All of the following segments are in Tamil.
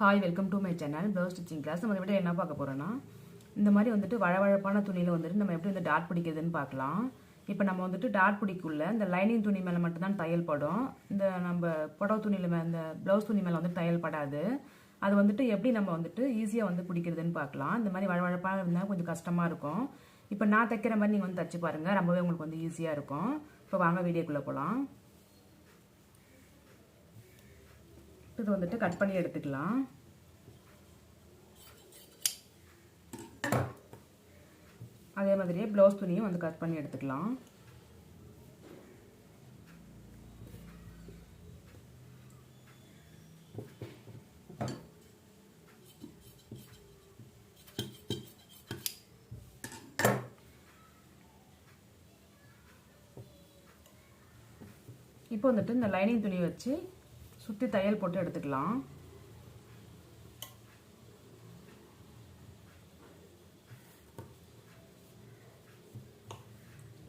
Hi welcome to my channel blouse stitching class நம்ம விட என்ன பார்க்க போகிறோன்னா இந்த மாதிரி வந்துட்டு வழவழப்பான துணியில் வந்துட்டு நம்ம எப்படி வந்து டாட் பிடிக்கிறதுன்னு பார்க்கலாம். இப்போ நம்ம வந்துட்டு டாட் பிடிக்குள்ள இந்த லைனிங் துணி மேலே மட்டும்தான் தையல் படும். இந்த நம்ம புடவை துணியில் மே இந்த ப்ளவுஸ் துணி மேலே வந்து தையல் படாது. அது வந்துட்டு எப்படி நம்ம வந்துட்டு ஈஸியாக வந்து பிடிக்கிறதுன்னு பார்க்கலாம். இந்த மாதிரி வழவழப்பாக இருந்தால் கொஞ்சம் கஷ்டமாக இருக்கும். இப்போ நான் தைக்கிற மாதிரி நீங்கள் வந்து தச்சு பாருங்கள் ரொம்பவே உங்களுக்கு வந்து ஈஸியாக இருக்கும். இப்போ வாங்க வீடியோக்குள்ளே போகலாம் இது வந்துட்டு கட் பண்ணி எடுத்துக்கலாம். அதே மாதிரியே ப்ளவுஸ் துணியும் வந்து கட் பண்ணி எடுத்துக்கலாம். இப்போ வந்துட்டு இந்த லைனிங் துணி வச்சு சுற்றி தையல் போட்டு எடுத்துக்கலாம்.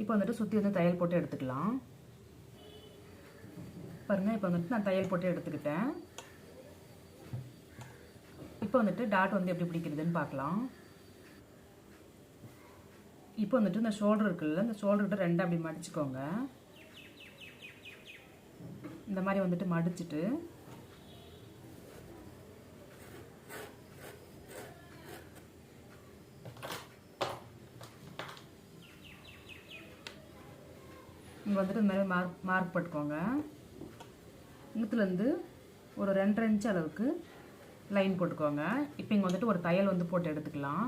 இப்போ வந்துட்டு சுற்றி வந்து தையல் போட்டு எடுத்துக்கலாம். பாருங்கள் இப்போ வந்துட்டு நான் தையல் போட்டு எடுத்துக்கிட்டேன். இப்போ வந்துட்டு டாட் வந்து எப்படி பிடிக்கிறதுன்னு பார்க்கலாம். இப்போ வந்துட்டு இந்த ஷோல்டர் இருக்குல்ல இந்த ஷோல்டர்கிட்ட ரெண்டு அப்படி மடிச்சுக்கோங்க. இந்த மாதிரி வந்துட்டு மடிச்சுட்டு. இங்கே வந்துட்டு இந்த மாதிரி மார்க் மார்க் போட்டுக்கோங்க. இங்கத்துலேருந்து ஒரு ரெண்டரை இன்ச்சு அளவுக்கு லைன் போட்டுக்கோங்க. இப்போ இங்கே வந்துட்டு ஒரு தையல் வந்து போட்டு எடுத்துக்கலாம்.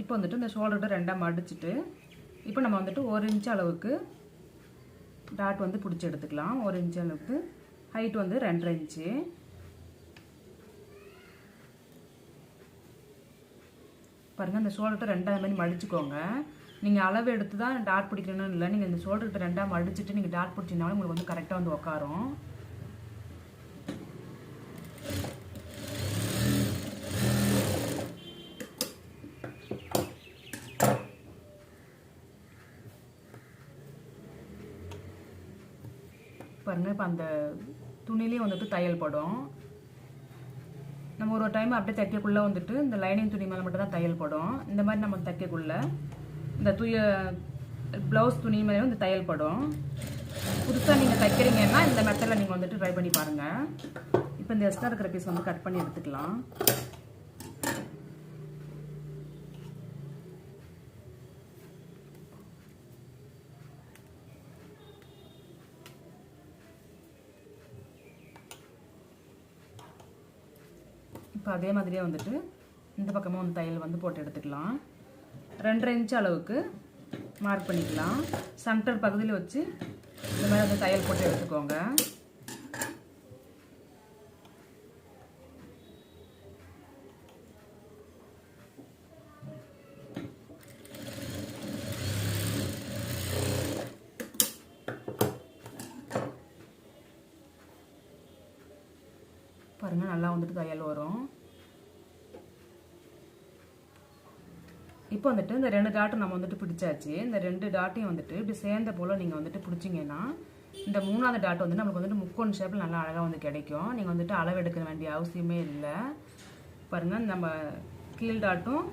இப்போ வந்துட்டு இந்த ஷோல்டர்கிட்ட ரெண்டாக மடிச்சுட்டு இப்போ நம்ம வந்துட்டு ஒரு இன்ச் அளவுக்கு டாட் வந்து பிடிச்சி எடுத்துக்கலாம். ஒரு இன்ச் அளவுக்கு. ஹைட் வந்து ரெண்டரை இன்ச்சு பாருங்கள் இந்த ஷோல்டர்கிட்ட ரெண்டாவது மாதிரி மடிச்சுக்கோங்க. நீங்கள் அளவு எடுத்து தான் டாட் பிடிக்கணும்னு இல்லை. நீங்கள் இந்த ஷோல்டர்கிட்ட ரெண்டாக மடிச்சுட்டு நீங்கள் டாட் பிடிச்சிங்கனாலும் உங்களுக்கு வந்து கரெக்டாக வந்து உக்காரும். பாருங்கள் இப்போ அந்த துணிலேயும் வந்துட்டு தையல் படும் நம்ம ஒரு டைம் அப்படியே தைக்கக்குள்ளே வந்துட்டு இந்த லைனிங் துணி மேலே மட்டும் தான் தையல் படும் இந்த மாதிரி நம்ம தைக்கக்குள்ளே இந்த துய ப்ளவுஸ் துணி மேலே வந்து தையல் படும் புதுசாக நீங்கள் தைக்கிறீங்கன்னா இந்த மெத்தடில் நீங்கள் வந்துட்டு ட்ரை பண்ணி பாருங்கள் இப்போ இந்த எக்ஸ்ட்ரா இருக்கிற பீஸ் வந்து கட் பண்ணி எடுத்துக்கலாம். இப்போ அதே மாதிரியே வந்துட்டு இந்த பக்கமும் வந்து தையல் வந்து போட்டு எடுத்துக்கலாம். ரெண்டரை இன்ச் அளவுக்கு மார்க் பண்ணிக்கலாம். சென்டர் பகுதியில் வச்சு இந்த மாதிரி வந்து தையல் போட்டு எடுத்துக்கோங்க. பாருங்கள் நல்லா வந்துட்டு தையல் வரும். இப்போ வந்துட்டு இந்த ரெண்டு டாட்டும் நம்ம வந்துட்டு பிடிச்சாச்சு. இந்த ரெண்டு டாட்டையும் வந்துட்டு இப்படி சேர்ந்த போல் நீங்கள் வந்துட்டு பிடிச்சிங்கன்னா இந்த மூணாவது டாட் வந்து நமக்கு வந்துட்டு முக்கோன் ஷேப்பில் நல்லா அழகாக வந்து கிடைக்கும். நீங்கள் வந்துட்டு அளவு எடுக்க வேண்டிய அவசியமே இல்லை. பாருங்கள் நம்ம கீழ் டாட்டும்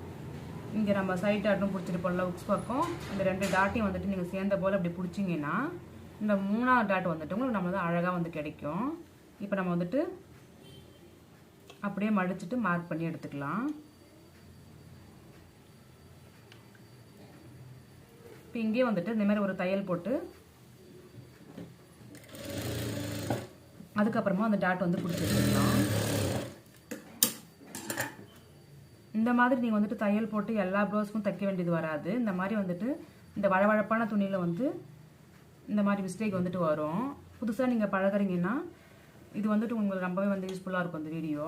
இங்கே நம்ம சைட் டாட்டும் பிடிச்சிட்டு போடல உக்ஸ் பக்கம். இந்த ரெண்டு டாட்டையும் வந்துட்டு நீங்கள் சேர்ந்த போல் அப்படி பிடிச்சிங்கன்னா இந்த மூணாவது டாட் வந்துட்டு உங்களுக்கு நம்ம வந்து அழகாக வந்து கிடைக்கும். இப்போ நம்ம வந்துட்டு அப்படியே மடிச்சுட்டு மார்க் பண்ணி எடுத்துக்கலாம். இப்போ இங்கேயே வந்துட்டு இந்த மாதிரி ஒரு தையல் போட்டு அதுக்கப்புறமா அந்த டாட் வந்து பிடிச்சி இந்த மாதிரி நீங்கள் வந்துட்டு தையல் போட்டு எல்லா ப்ளவுஸ்க்கும் தைக்க வேண்டியது வராது. இந்த மாதிரி வந்துட்டு இந்த வழவழப்பான துணியில் வந்து இந்த மாதிரி மிஸ்டேக் வந்துட்டு வரும். புதுசாக நீங்கள் பழகுறீங்கன்னா இது வந்துட்டு உங்களுக்கு ரொம்பவே வந்து யூஸ்ஃபுல்லாக இருக்கும் அந்த வீடியோ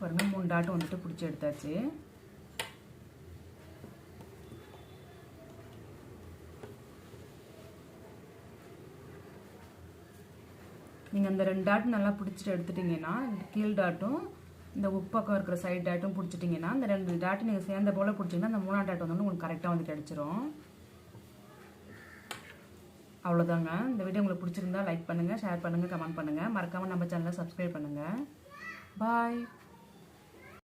பாருங்க மூணு டாட்டு வந்துட்டு பிடிச்சி எடுத்தாச்சு. நீங்கள் அந்த ரெண்டு டாட் நல்லா பிடிச்சிட்டு எடுத்துட்டிங்கன்னா கீழ் டாட்டும் இந்த உப்பக்கம் இருக்கிற சைடு டாட்டும் பிடிச்சிட்டிங்கன்னா இந்த ரெண்டு டேட்டு நீங்கள் சேர்ந்த போல் பிடிச்சிங்கன்னா அந்த மூணாம் டாட் வந்து உங்களுக்கு கரெக்டாக வந்து கிடச்சிரும். அவ்வளோதாங்க இந்த வீடியோ உங்களுக்கு பிடிச்சிருந்தா லைக் பண்ணுங்கள் ஷேர் பண்ணுங்கள் கமெண்ட் பண்ணுங்கள் மறக்காமல் நம்ம சேனலை சப்ஸ்கிரைப் பண்ணுங்கள் பாய்